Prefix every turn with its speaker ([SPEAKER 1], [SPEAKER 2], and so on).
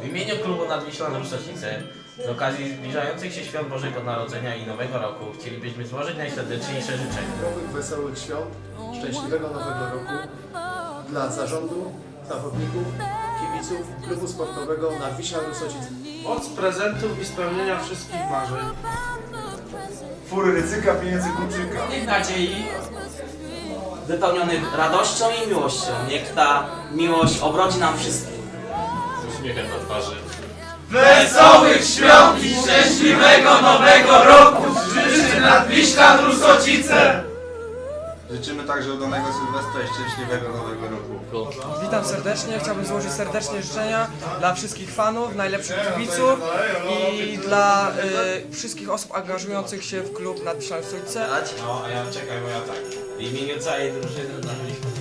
[SPEAKER 1] W imieniu klubu Nadwiślan Rusocice z okazji zbliżających się świąt Bożego Narodzenia i Nowego Roku chcielibyśmy złożyć najserdeczniejsze życzenia.
[SPEAKER 2] Zdrowych, wesołych świąt, szczęśliwego nowego roku dla zarządu, zawodników, kibiców klubu sportowego Nadwiślan Rusocice.
[SPEAKER 3] Moc prezentów i spełnienia wszystkich marzeń.
[SPEAKER 4] Fury ryzyka, pieniędzy kluczyka.
[SPEAKER 5] Tych nadziei wypełnionych radością i miłością. Niech ta miłość obrodzi nam wszystkim.
[SPEAKER 1] Uśmiechem na twarzy.
[SPEAKER 3] Wesołych świąt i szczęśliwego nowego roku życzy Nadwiślan Rusocice!
[SPEAKER 4] Życzymy także udanego Sylwestra i szczęśliwego nowego roku.
[SPEAKER 6] Witam serdecznie, chciałbym złożyć serdecznie życzenia dla wszystkich fanów, najlepszych kibiców i dla y, wszystkich osób angażujących się w klub Nadwiślanych Stolice.
[SPEAKER 1] No, a ja czekaj, bo ja tak. W imieniu całej drużyny Nadwiślan